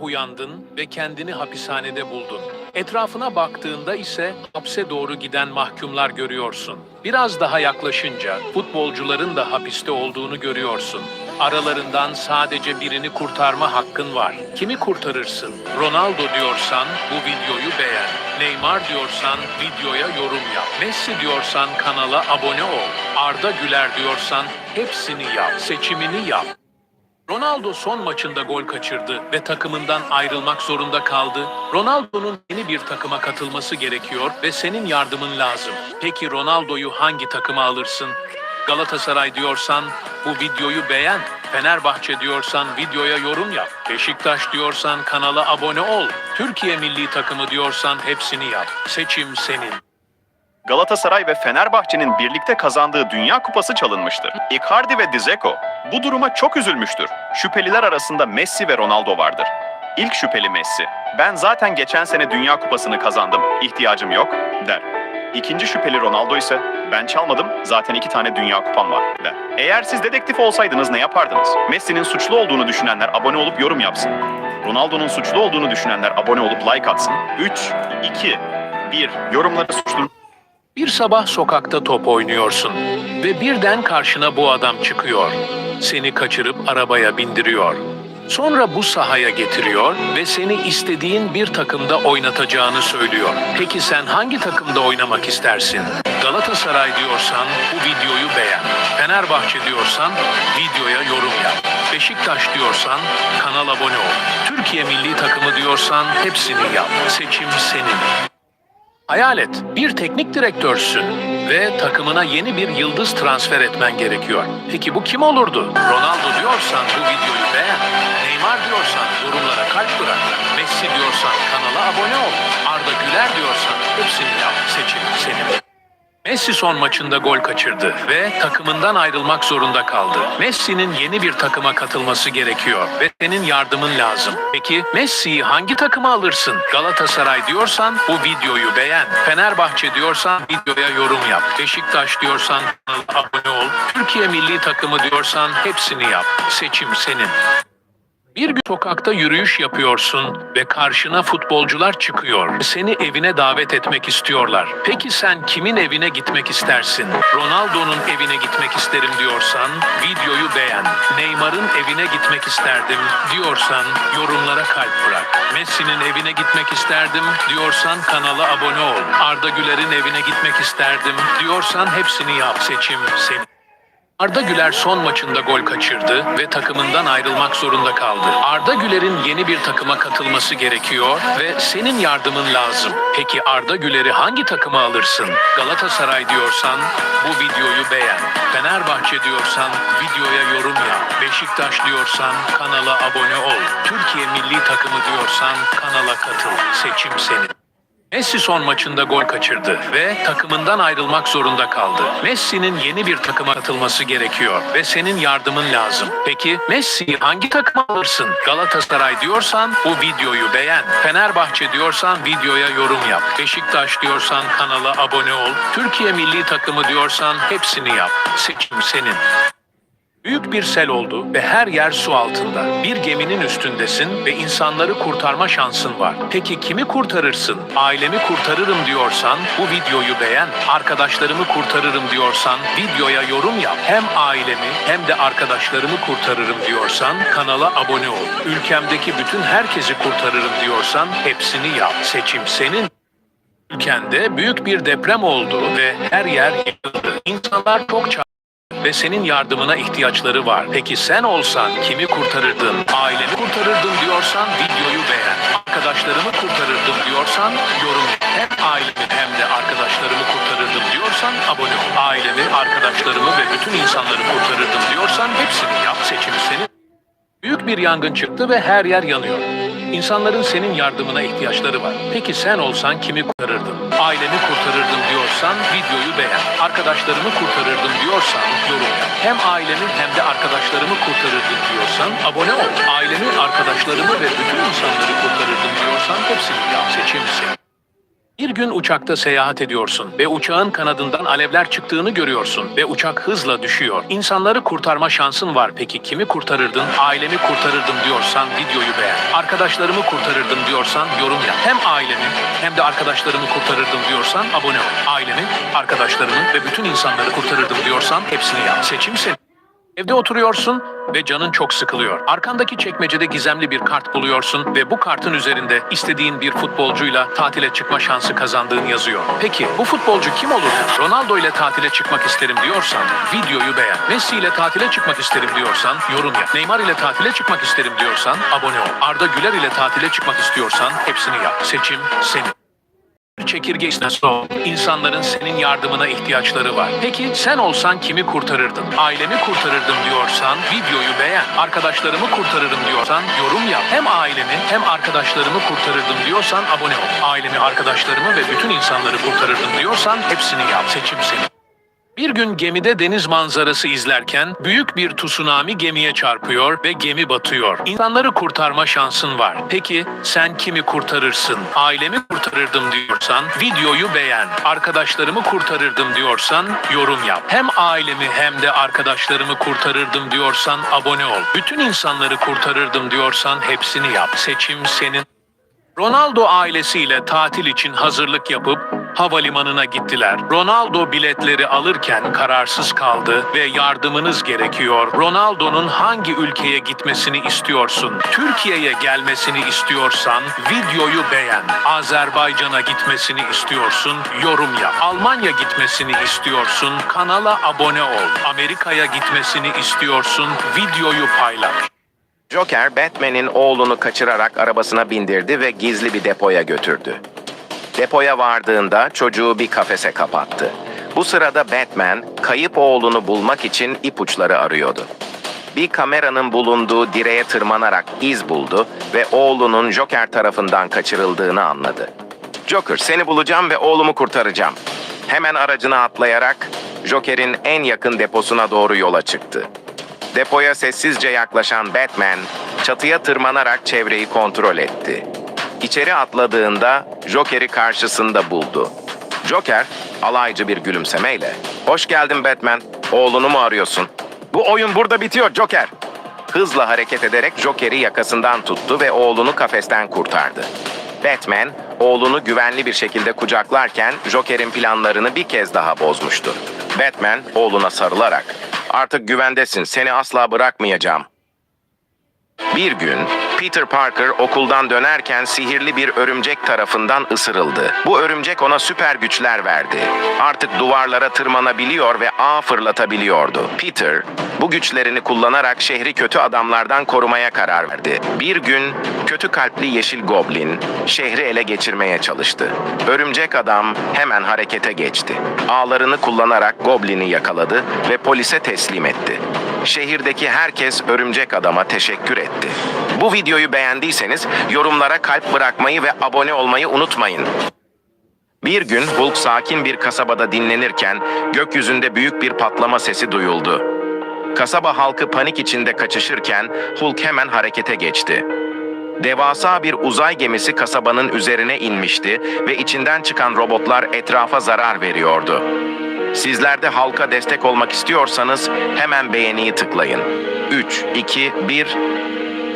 uyandın ve kendini hapishanede buldun. Etrafına baktığında ise hapse doğru giden mahkumlar görüyorsun. Biraz daha yaklaşınca futbolcuların da hapiste olduğunu görüyorsun. Aralarından sadece birini kurtarma hakkın var. Kimi kurtarırsın? Ronaldo diyorsan bu videoyu beğen. Neymar diyorsan videoya yorum yap. Messi diyorsan kanala abone ol. Arda Güler diyorsan hepsini yap. Seçimini yap. Ronaldo son maçında gol kaçırdı ve takımından ayrılmak zorunda kaldı. Ronaldo'nun yeni bir takıma katılması gerekiyor ve senin yardımın lazım. Peki Ronaldo'yu hangi takıma alırsın? Galatasaray diyorsan bu videoyu beğen. Fenerbahçe diyorsan videoya yorum yap. Beşiktaş diyorsan kanala abone ol. Türkiye milli takımı diyorsan hepsini yap. Seçim senin. Galatasaray ve Fenerbahçe'nin birlikte kazandığı Dünya Kupası çalınmıştır. Icardi ve Dzeko bu duruma çok üzülmüştür. Şüpheliler arasında Messi ve Ronaldo vardır. İlk şüpheli Messi. Ben zaten geçen sene Dünya Kupası'nı kazandım, ihtiyacım yok der. İkinci şüpheli Ronaldo ise ben çalmadım, zaten iki tane Dünya Kupam var der. Eğer siz dedektif olsaydınız ne yapardınız? Messi'nin suçlu olduğunu düşünenler abone olup yorum yapsın. Ronaldo'nun suçlu olduğunu düşünenler abone olup like atsın. 3, 2, 1 yorumlara suçlu Bir sabah sokakta top oynuyorsun ve birden karşına bu adam çıkıyor. Seni kaçırıp arabaya bindiriyor. Sonra bu sahaya getiriyor ve seni istediğin bir takımda oynatacağını söylüyor. Peki sen hangi takımda oynamak istersin? Galatasaray diyorsan bu videoyu beğen. Fenerbahçe diyorsan videoya yorum yap. Beşiktaş diyorsan kanal abone ol. Türkiye milli takımı diyorsan hepsini yap. Seçim senin. Hayal et, bir teknik direktörsün ve takımına yeni bir yıldız transfer etmen gerekiyor. Peki bu kim olurdu? Ronaldo diyorsan bu videoyu beğen. Neymar diyorsan yorumlara kalp bırak. Messi diyorsan kanala abone ol. Arda Güler diyorsan hepsini yap. Seçim senin. Messi son maçında gol kaçırdı ve takımından ayrılmak zorunda kaldı. Messi'nin yeni bir takıma katılması gerekiyor ve senin yardımın lazım. Peki Messi'yi hangi takıma alırsın? Galatasaray diyorsan bu videoyu beğen. Fenerbahçe diyorsan videoya yorum yap. Beşiktaş diyorsan abone ol. Türkiye milli takımı diyorsan hepsini yap. Seçim senin. Bir gün sokakta yürüyüş yapıyorsun ve karşına futbolcular çıkıyor. Seni evine davet etmek istiyorlar. Peki sen kimin evine gitmek istersin? Ronaldo'nun evine gitmek isterim diyorsan videoyu beğen. Neymar'ın evine gitmek isterdim diyorsan yorumlara kalp bırak. Messi'nin evine gitmek isterdim diyorsan kanala abone ol. Arda Güler'in evine gitmek isterdim diyorsan hepsini yap. Seçim senin. Arda Güler son maçında gol kaçırdı ve takımından ayrılmak zorunda kaldı. Arda Güler'in yeni bir takıma katılması gerekiyor ve senin yardımın lazım. Peki Arda Güler'i hangi takıma alırsın? Galatasaray diyorsan bu videoyu beğen. Fenerbahçe diyorsan videoya yorum yap. Beşiktaş diyorsan kanala abone ol. Türkiye milli takımı diyorsan kanala katıl. Seçim senin. Messi son maçında gol kaçırdı ve takımından ayrılmak zorunda kaldı. Messi'nin yeni bir takıma katılması gerekiyor ve senin yardımın lazım. Peki Messi'yi hangi takıma alırsın? Galatasaray diyorsan bu videoyu beğen. Fenerbahçe diyorsan videoya yorum yap. Beşiktaş diyorsan kanala abone ol. Türkiye milli takımı diyorsan hepsini yap. Seçim senin. Büyük bir sel oldu ve her yer su altında. Bir geminin üstündesin ve insanları kurtarma şansın var. Peki kimi kurtarırsın? Ailemi kurtarırım diyorsan bu videoyu beğen. Arkadaşlarımı kurtarırım diyorsan videoya yorum yap. Hem ailemi hem de arkadaşlarımı kurtarırım diyorsan kanala abone ol. Ülkemdeki bütün herkesi kurtarırım diyorsan hepsini yap. Seçim senin. Ülkende büyük bir deprem oldu ve her yer yıkıldı. İnsanlar çok çarptı ve senin yardımına ihtiyaçları var. Peki sen olsan kimi kurtarırdın? Ailemi kurtarırdım diyorsan videoyu beğen. Arkadaşlarımı kurtarırdım diyorsan yorum. Hem ailemi hem de arkadaşlarımı kurtarırdım diyorsan abone ol. Ailemi, arkadaşlarımı ve bütün insanları kurtarırdım diyorsan hepsini yap. Seçim senin. Büyük bir yangın çıktı ve her yer yanıyor. İnsanların senin yardımına ihtiyaçları var. Peki sen olsan kimi kurtarırdın? Ailemi kurtarırdım diyorsan videoyu beğen. Arkadaşlarımı kurtarırdım diyorsan yorum yap. Hem ailemi hem de arkadaşlarımı kurtarırdım diyorsan abone ol. Ailemi, arkadaşlarımı ve bütün insanları kurtarırdım diyorsan hepsini yap. Seçim senin. Bir gün uçakta seyahat ediyorsun ve uçağın kanadından alevler çıktığını görüyorsun ve uçak hızla düşüyor. İnsanları kurtarma şansın var. Peki kimi kurtarırdın? Ailemi kurtarırdım diyorsan videoyu beğen. Arkadaşlarımı kurtarırdım diyorsan yorum yap. Hem ailemi hem de arkadaşlarımı kurtarırdım diyorsan abone ol. Ailemi, arkadaşlarımı ve bütün insanları kurtarırdım diyorsan hepsini yap. Seçim senin. Evde oturuyorsun ve canın çok sıkılıyor. Arkandaki çekmecede gizemli bir kart buluyorsun ve bu kartın üzerinde istediğin bir futbolcuyla tatile çıkma şansı kazandığın yazıyor. Peki bu futbolcu kim olur? Ronaldo ile tatile çıkmak isterim diyorsan videoyu beğen. Messi ile tatile çıkmak isterim diyorsan yorum yap. Neymar ile tatile çıkmak isterim diyorsan abone ol. Arda Güler ile tatile çıkmak istiyorsan hepsini yap. Seçim senin. Çekirge istasyon. İnsanların senin yardımına ihtiyaçları var. Peki sen olsan kimi kurtarırdın? Ailemi kurtarırdım diyorsan videoyu beğen. Arkadaşlarımı kurtarırım diyorsan yorum yap. Hem ailemi hem arkadaşlarımı kurtarırdım diyorsan abone ol. Ailemi, arkadaşlarımı ve bütün insanları kurtarırdım diyorsan hepsini yap. Seçim senin. Bir gün gemide deniz manzarası izlerken büyük bir tsunami gemiye çarpıyor ve gemi batıyor. İnsanları kurtarma şansın var. Peki sen kimi kurtarırsın? Ailemi kurtarırdım diyorsan videoyu beğen. Arkadaşlarımı kurtarırdım diyorsan yorum yap. Hem ailemi hem de arkadaşlarımı kurtarırdım diyorsan abone ol. Bütün insanları kurtarırdım diyorsan hepsini yap. Seçim senin. Ronaldo ailesiyle tatil için hazırlık yapıp havalimanına gittiler. Ronaldo biletleri alırken kararsız kaldı ve yardımınız gerekiyor. Ronaldo'nun hangi ülkeye gitmesini istiyorsun? Türkiye'ye gelmesini istiyorsan videoyu beğen. Azerbaycan'a gitmesini istiyorsun? Yorum yap. Almanya gitmesini istiyorsun? Kanala abone ol. Amerika'ya gitmesini istiyorsun? Videoyu paylaş. Joker, Batman'in oğlunu kaçırarak arabasına bindirdi ve gizli bir depoya götürdü. Depoya vardığında çocuğu bir kafese kapattı. Bu sırada Batman, kayıp oğlunu bulmak için ipuçları arıyordu. Bir kameranın bulunduğu direğe tırmanarak iz buldu ve oğlunun Joker tarafından kaçırıldığını anladı. Joker, seni bulacağım ve oğlumu kurtaracağım. Hemen aracına atlayarak Joker'in en yakın deposuna doğru yola çıktı. Depoya sessizce yaklaşan Batman, çatıya tırmanarak çevreyi kontrol etti. İçeri atladığında Joker'i karşısında buldu. Joker, alaycı bir gülümsemeyle, ''Hoş geldin Batman, oğlunu mu arıyorsun?'' ''Bu oyun burada bitiyor Joker.'' Hızla hareket ederek Joker'i yakasından tuttu ve oğlunu kafesten kurtardı. Batman, oğlunu güvenli bir şekilde kucaklarken Joker'in planlarını bir kez daha bozmuştu. Batman, oğluna sarılarak, ''Artık güvendesin, seni asla bırakmayacağım.'' Bir gün Peter Parker okuldan dönerken sihirli bir örümcek tarafından ısırıldı. Bu örümcek ona süper güçler verdi. Artık duvarlara tırmanabiliyor ve ağ fırlatabiliyordu. Peter bu güçlerini kullanarak şehri kötü adamlardan korumaya karar verdi. Bir gün kötü kalpli yeşil goblin şehri ele geçirmeye çalıştı. Örümcek adam hemen harekete geçti. Ağlarını kullanarak goblini yakaladı ve polise teslim etti. Şehirdeki herkes örümcek adama teşekkür etti. Bu videoyu beğendiyseniz yorumlara kalp bırakmayı ve abone olmayı unutmayın. Bir gün Hulk sakin bir kasabada dinlenirken gökyüzünde büyük bir patlama sesi duyuldu. Kasaba halkı panik içinde kaçışırken Hulk hemen harekete geçti. Devasa bir uzay gemisi kasabanın üzerine inmişti ve içinden çıkan robotlar etrafa zarar veriyordu. Sizler de halka destek olmak istiyorsanız hemen beğeniyi tıklayın. 3, 2, 1...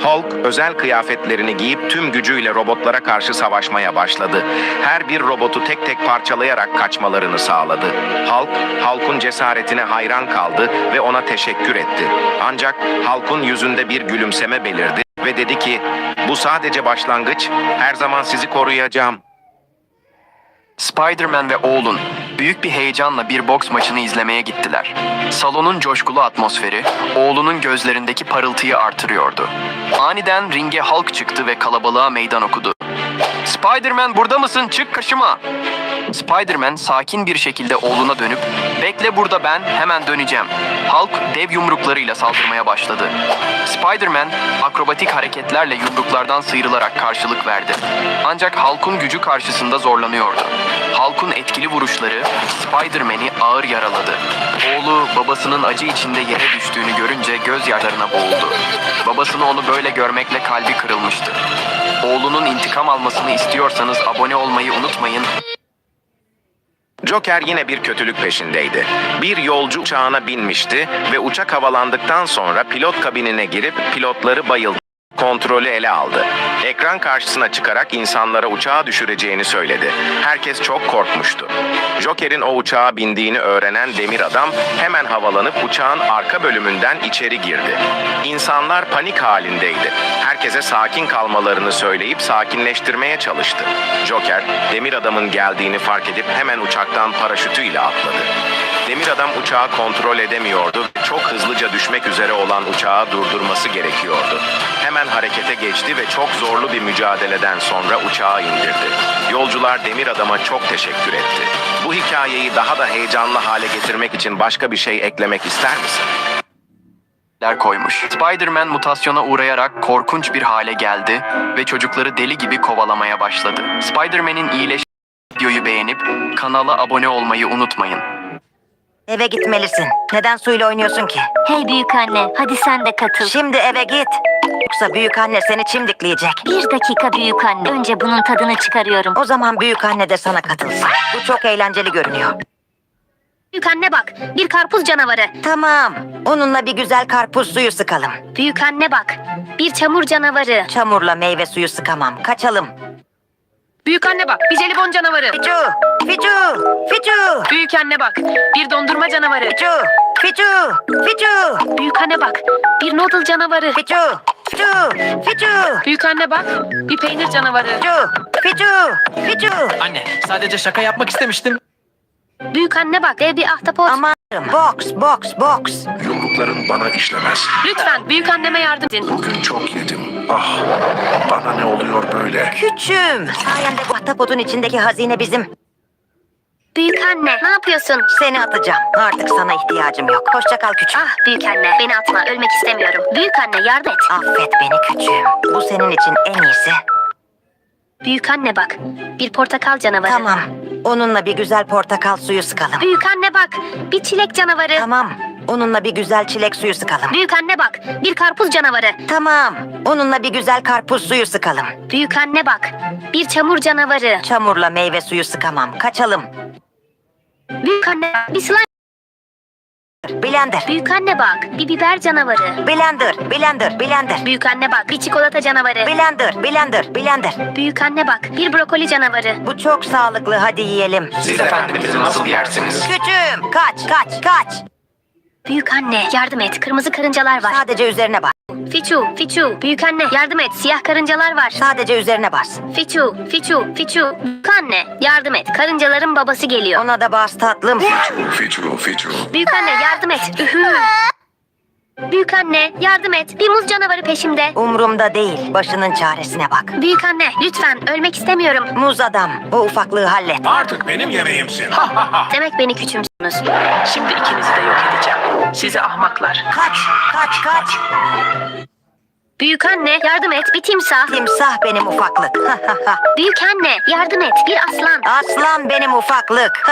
Hulk özel kıyafetlerini giyip tüm gücüyle robotlara karşı savaşmaya başladı. Her bir robotu tek tek parçalayarak kaçmalarını sağladı. Hulk, Hulk'un cesaretine hayran kaldı ve ona teşekkür etti. Ancak Hulk'un yüzünde bir gülümseme belirdi ve dedi ki, "Bu sadece başlangıç. Her zaman sizi koruyacağım." Spider-Man ve oğlun büyük bir heyecanla bir boks maçını izlemeye gittiler. Salonun coşkulu atmosferi oğlunun gözlerindeki parıltıyı artırıyordu. Aniden ringe Hulk çıktı ve kalabalığa meydan okudu. Spider-Man burada mısın? Çık kaşıma. Spider-Man sakin bir şekilde oğluna dönüp "Bekle burada ben, hemen döneceğim." Hulk dev yumruklarıyla saldırmaya başladı. Spider-Man akrobatik hareketlerle yumruklardan sıyrılarak karşılık verdi. Ancak Hulk'un gücü karşısında zorlanıyordu. Hulk'un etkili vuruşları Spider-Man'i ağır yaraladı. Oğlu babasının acı içinde yere düştüğünü görünce gözyaşlarına boğuldu. Babasını onu böyle görmekle kalbi kırılmıştı. Oğlu oğlunun intikam almasını istiyorsanız abone olmayı unutmayın. Joker yine bir kötülük peşindeydi. Bir yolcu uçağına binmişti ve uçak havalandıktan sonra pilot kabinine girip pilotları bayıldı. Kontrolü ele aldı. Ekran karşısına çıkarak insanlara uçağı düşüreceğini söyledi. Herkes çok korkmuştu. Joker'in o uçağa bindiğini öğrenen demir adam hemen havalanıp uçağın arka bölümünden içeri girdi. İnsanlar panik halindeydi. Herkese sakin kalmalarını söyleyip sakinleştirmeye çalıştı. Joker, demir adamın geldiğini fark edip hemen uçaktan paraşütüyle atladı. Demir adam uçağı kontrol edemiyordu çok hızlıca düşmek üzere olan uçağı durdurması gerekiyordu. Hemen harekete geçti ve çok zorlu bir mücadeleden sonra uçağı indirdi. Yolcular demir adama çok teşekkür etti. Bu hikayeyi daha da heyecanlı hale getirmek için başka bir şey eklemek ister misin? koymuş. Spider-Man mutasyona uğrayarak korkunç bir hale geldi ve çocukları deli gibi kovalamaya başladı. Spider-Man'in iyileş videoyu beğenip kanala abone olmayı unutmayın. Eve gitmelisin. Neden suyla oynuyorsun ki? Hey büyük anne, hadi sen de katıl. Şimdi eve git. Yoksa büyük anne seni çimdikleyecek. Bir dakika büyük anne. Önce bunun tadını çıkarıyorum. O zaman büyük anne de sana katılsın. Bu çok eğlenceli görünüyor. Büyük anne bak, bir karpuz canavarı. Tamam. Onunla bir güzel karpuz suyu sıkalım. Büyük anne bak, bir çamur canavarı. Çamurla meyve suyu sıkamam. Kaçalım. Büyük anne bak, bir jelibon canavarı. Ficu! Ficu! Ficu! Büyük anne bak, bir dondurma canavarı. Ficu! Ficu! Ficu! Büyük anne bak, bir noodle canavarı. Ficu! Ficu! Ficu! Büyük anne bak, bir peynir canavarı. Ficu! Ficu! Ficu! Anne, sadece şaka yapmak istemiştim. Büyük anne bak, dev bir ahtapot. Aman box box box. Yumrukların bana işlemez. Lütfen büyük anneme yardım edin. Bugün çok yedim. Ah, bana ne oluyor böyle? Küçüm. Sayende bu ahtapotun içindeki hazine bizim. Büyük anne, ne yapıyorsun? Seni atacağım. Artık sana ihtiyacım yok. Hoşça kal küçüm. Ah büyük anne, beni atma, ölmek istemiyorum. Büyük anne yardım et. Affet beni küçüğüm. Bu senin için en iyisi. Büyük anne bak, bir portakal canavarı. Tamam. Onunla bir güzel portakal suyu sıkalım. Büyük anne bak, bir çilek canavarı. Tamam. Onunla bir güzel çilek suyu sıkalım. Büyük anne bak, bir karpuz canavarı. Tamam. Onunla bir güzel karpuz suyu sıkalım. Büyük anne bak, bir çamur canavarı. Çamurla meyve suyu sıkamam. Kaçalım. Büyük anne, bir slime. Blender. Büyük anne bak, bir biber canavarı. Blender. Blender. Blender. Büyük anne bak, bir çikolata canavarı. Blender. Blender. Blender. Büyük anne bak, bir brokoli canavarı. Bu çok sağlıklı. Hadi yiyelim. Siz efendimizi nasıl yersiniz? Küçüğüm. Kaç. Kaç. Kaç. Büyük anne, yardım et, kırmızı karıncalar var. Sadece üzerine bas. Fiçu, Fiçu, büyük anne, yardım et, siyah karıncalar var. Sadece üzerine bas. Fiçu, Fiçu, Fiçu, büyük anne, yardım et, karıncaların babası geliyor. Ona da bas tatlım. Ficu, ficu. Büyük anne, yardım et. Ühü. Büyük anne, yardım et, bir muz canavarı peşimde. Umrumda değil. Başının çaresine bak. Büyük anne, lütfen, ölmek istemiyorum. Muz adam. Bu ufaklığı hallet. Artık benim yemeğimsin. Demek beni küçümsünüz. Şimdi ikinizi de yok edeceğim. Sizi ahmaklar. Kaç. Kaç. Kaç. Büyük anne, yardım et, bir timsah. Timsah benim ufaklık. Büyük anne, yardım et, bir aslan. Aslan benim ufaklık.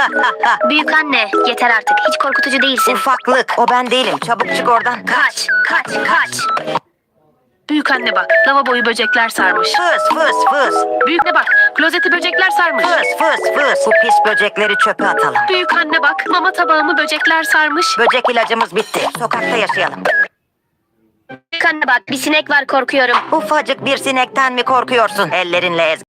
Büyük anne, yeter artık, hiç korkutucu değilsin. ufaklık. O ben değilim. Çabuk çık oradan. Kaç, kaç, kaç. Büyük anne bak, lavaboyu böcekler sarmış. Fıs fıs fıs. Büyük anne bak, klozeti böcekler sarmış. Fıs fıs fıs. Bu pis böcekleri çöpe atalım. Büyük anne bak, mama tabağımı böcekler sarmış. Böcek ilacımız bitti. Sokakta yaşayalım. Anne bak, bir sinek var, korkuyorum. Ufacık bir sinekten mi korkuyorsun? Ellerinle ez.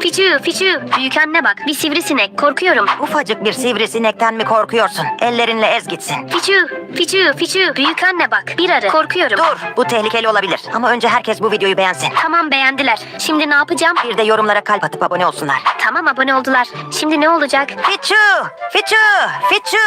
Fiçu, fiçu. Büyük anne bak, bir sivrisinek, korkuyorum. Ufacık bir sivrisinekten mi korkuyorsun? Ellerinle ez gitsin. Fiçu, fiçu, fiçu. Büyük anne bak, bir arı, korkuyorum. Dur. Bu tehlikeli olabilir. Ama önce herkes bu videoyu beğensin. Tamam beğendiler. Şimdi ne yapacağım? Bir de yorumlara kalp atıp abone olsunlar. Tamam abone oldular. Şimdi ne olacak? Fiçu! Fiçu! Fiçu!